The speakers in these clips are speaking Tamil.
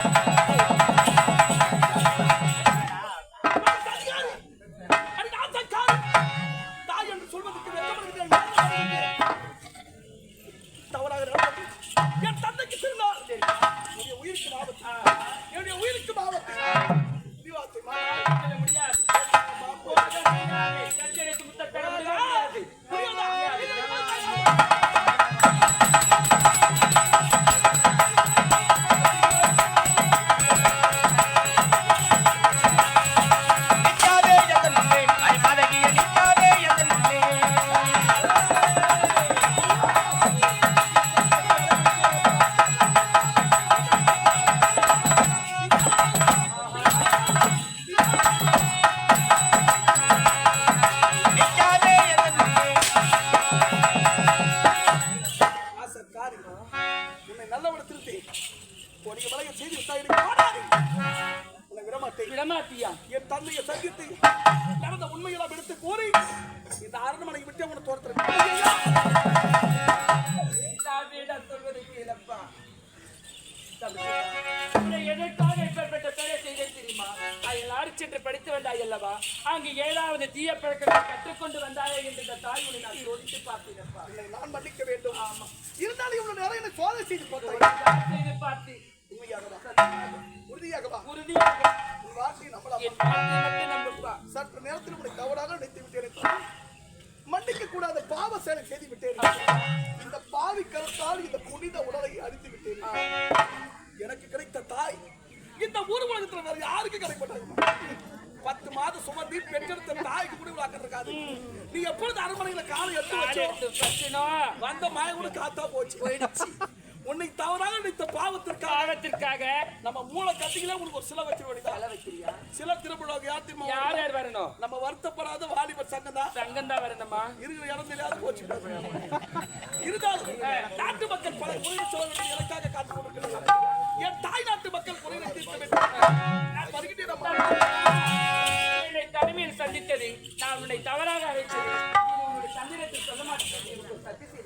என்னுடைய உயிருக்கு ஆபத்து என்னுடைய உயிருக்கு ஆபத்து நடந்த உண்மையெல்லாம் எடுத்து கூறி இந்த அரண்மனையை விட்டு அவனை தோர்த்து சாமியிடம் சொல்வது கேளப்பா உன்னை எதற்காக இப்பேற்பட்ட செய்தேன் தெரியுமா? அதில் அடிச்சென்று படித்து வந்தாய் அல்லவா? அங்கு ஏழாவது தீய பழக்கத்தை கற்றுக்கொண்டு வந்தாயே என்று இந்த தாய் உன்னை நான் சோதித்து பார்த்தேனப்பா என்னை நான் மன்னிக்க வேண்டும். ஆமா இருந்தாலும் இவ்வளவு நேரம் என்னை சோதனை செய்து பார்த்தாய். செய்து பார்த்து உண்மையாகவா உறுதியாகவா? உறுதியாக உன் வார்த்தையை நம்பலாம் சற்று நேரத்தில் உன்னை தவறாக நினைத்து விட்டேன் மன்னிக்க கூடாத பாவ செயலை செய்து விட்டேன். இந்த பாவி கருத்தால் இந்த புனித உடலை அழித்து விட்டேன். எனக்கு கிடைத்த தாய் இந்த ஊர் உலகத்துல வேற யாருக்கு கிடைப்பட்டாங்க பத்து மாதம் சுமந்தி பெற்றெடுத்த தாய்க்கு கூட விளாக்க இருக்காது. நீ எப்பொழுது அரண்மனையில காலை எடுத்து வச்சோ வந்த மாய கூட காத்தா போச்சு. போயிடுச்சு. உன்னை தவறாக நினைத்த பாவத்திற்காக. காலத்திற்காக நம்ம மூளை கட்டிகளே உனக்கு ஒரு சில வச்சிட வேண்டியதா? சில யார் தெரியுமா? யார் யார் வரணும்? நம்ம வருத்தப்படாத வாலிபர் சங்கம் தான் சங்கம் தான் வரணுமா? இருக்கிற இடம் தெரியாத போச்சு இருந்தாலும் நாட்டு மக்கள் பல சொல்ல வேண்டிய எனக்காக காத்து கொண்டிருக்கிறார்கள். என் தாய் நாட்டு மக்கள் குறையை தீர்க்க வேண்டும். நான் வருகின்றேன் தனிமையில் சந்தித்தது நான் உன்னை தவறாக அழைத்தது. சந்திரத்தில் சொல்ல மாட்டேன்.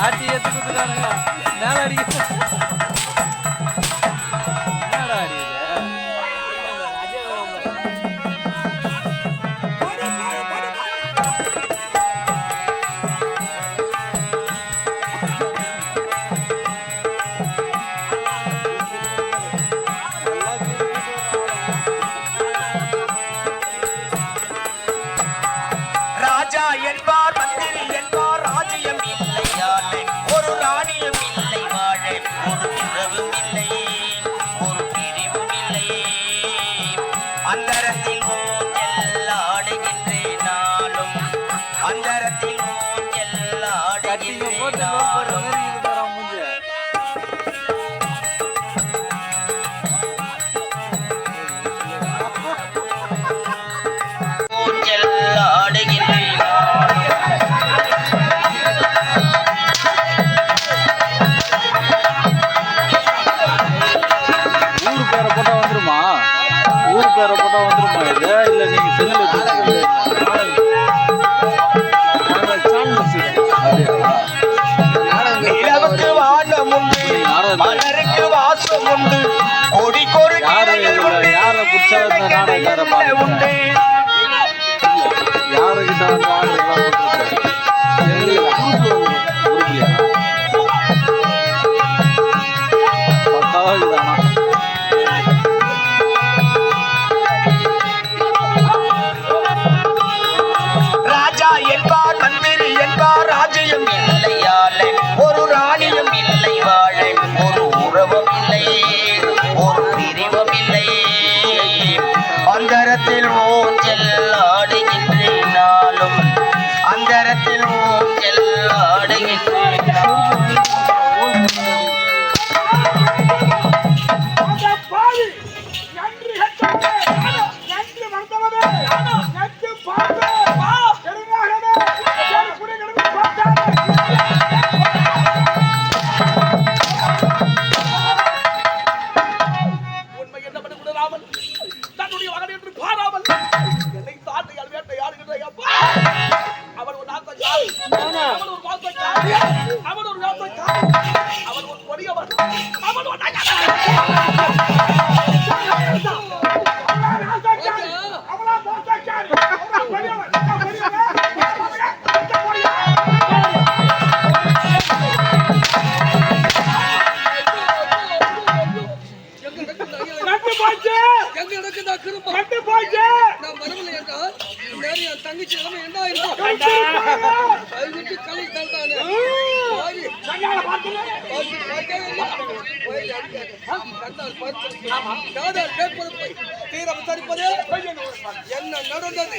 ஜாட்டி எடுத்து கொடுத்துட்டானுங்க. மேலே அடிக்க. மலருக்கு வாசம் உண்டு கொடி இதுல யார பாருங்க உண்டு? யாருக்கிட்ட பார்த்து காதால் கேட்பது போய் தீர விசாரிப்பது? என்ன நடந்தது?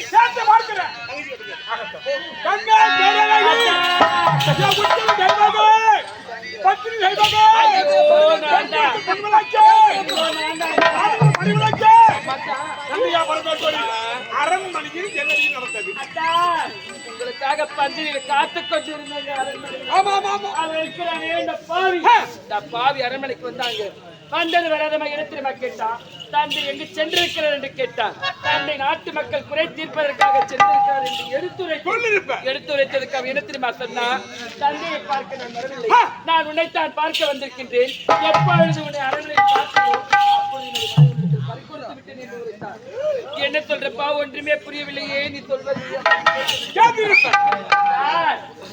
உங்களுக்காக பந்தியில் காத்துக் கொண்டிருந்தாங்க இந்த பாவி. இந்த பாவி அரண்மனைக்கு வந்தாங்க. வந்தது வராதமா இடத்திலுமா கேட்டான். தந்தை எங்கு சென்றிருக்கிறார் என்று கேட்டான். தந்தை நாட்டு மக்கள் குறை தீர்ப்பதற்காக சென்றிருக்கிறார் என்று எடுத்துரைத்து சொல்லிருப்பேன் எடுத்துரைத்ததுக்கு அவன் இடத்திலுமா சொன்னா தந்தையை பார்க்க நான் வரவில்லை. நான் உன்னைத்தான் பார்க்க வந்திருக்கின்றேன். எப்பொழுது உன்னை பார்த்ததோ அப்பொழுது என்ன சொல்றப்பா? ஒன்றுமே புரியவில்லையே நீ சொல்வது?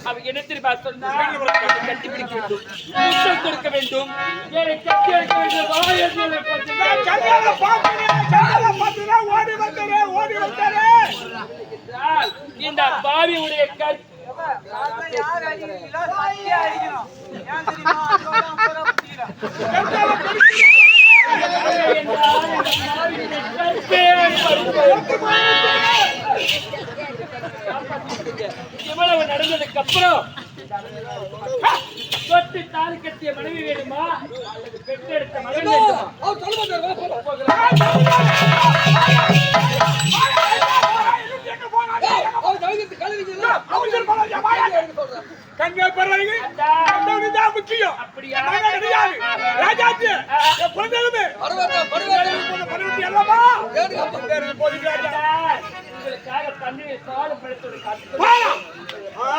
அவன் என்ன தெரியுமா சொன்னா என்னை கட்டிப்பிடிக்க வேண்டும். முத்தம் கொடுக்க வேண்டும். என்னை கட்டி வேண்டும். பார்க்கிறேன். ஓடி வந்தேன் ஓடி என்றால், இந்த பாவியுடைய கற்பே. இவ்வளவு நடந்ததுக்கு அப்புறம் தொட்டு தாலி கட்டிய மனைவி வேணுமா? அல்லது பெற்றெடுத்த மகன் வேண்டுமா? பிறகு தான் முக்கியம். அப்படியா? ராஜாஜி குழந்தைகளுமே பருவத்தி சார், உங்களுக்காக தண்ணீரை காத்து போலாம். ஆ.